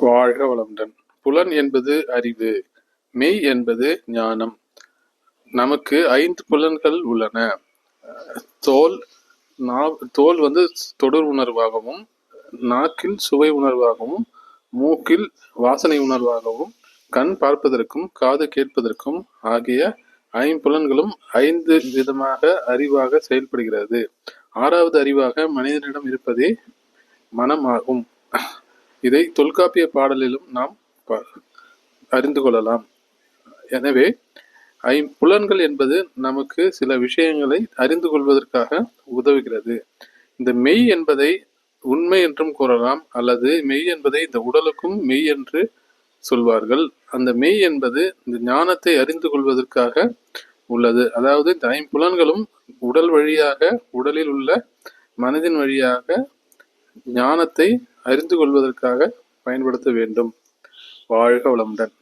வாழ்க வளமுடன். புலன் என்பது அறிவு மெய் என்பது ஞானம். நமக்கு ஐந்து புலன்கள் உள்ளன. தோல் நாவ் தோல் வந்து தொடர் உணர்வாகவும் நாக்கில் சுவை உணர்வாகவும் மூக்கில் வாசனை உணர்வாகவும் கண் பார்ப்பதற்கும் காது கேட்பதற்கும் ஆகிய ஐம்புலன்களும் ஐந்து விதமாக அறிவாக செயல்படுகிறது. ஆறாவது அறிவாக மனிதனிடம் இருப்பதே மனமாகும். இதை தொல்காப்பிய பாடலிலும் நாம் அறிந்து கொள்ளலாம். எனவே ஐம்புலன்கள் என்பது நமக்கு சில விஷயங்களை அறிந்து கொள்வதற்காக உதவுகிறது. இந்த மெய் என்பதை உண்மை என்றும் கூறலாம் அல்லது மெய் என்பதை இந்த உடலுக்கும் மெய் என்று சொல்வார்கள். அந்த மெய் என்பது இந்த ஞானத்தை அறிந்து கொள்வதற்காக உள்ளது. அதாவது இந்த ஐம்புலன்களும் உடல் வழியாக உடலில் உள்ள மனதின் வழியாக ஞானத்தை அறிந்து கொள்வதற்காக பயன்படுத்த வேண்டும். வாழ்க வளமுடன்.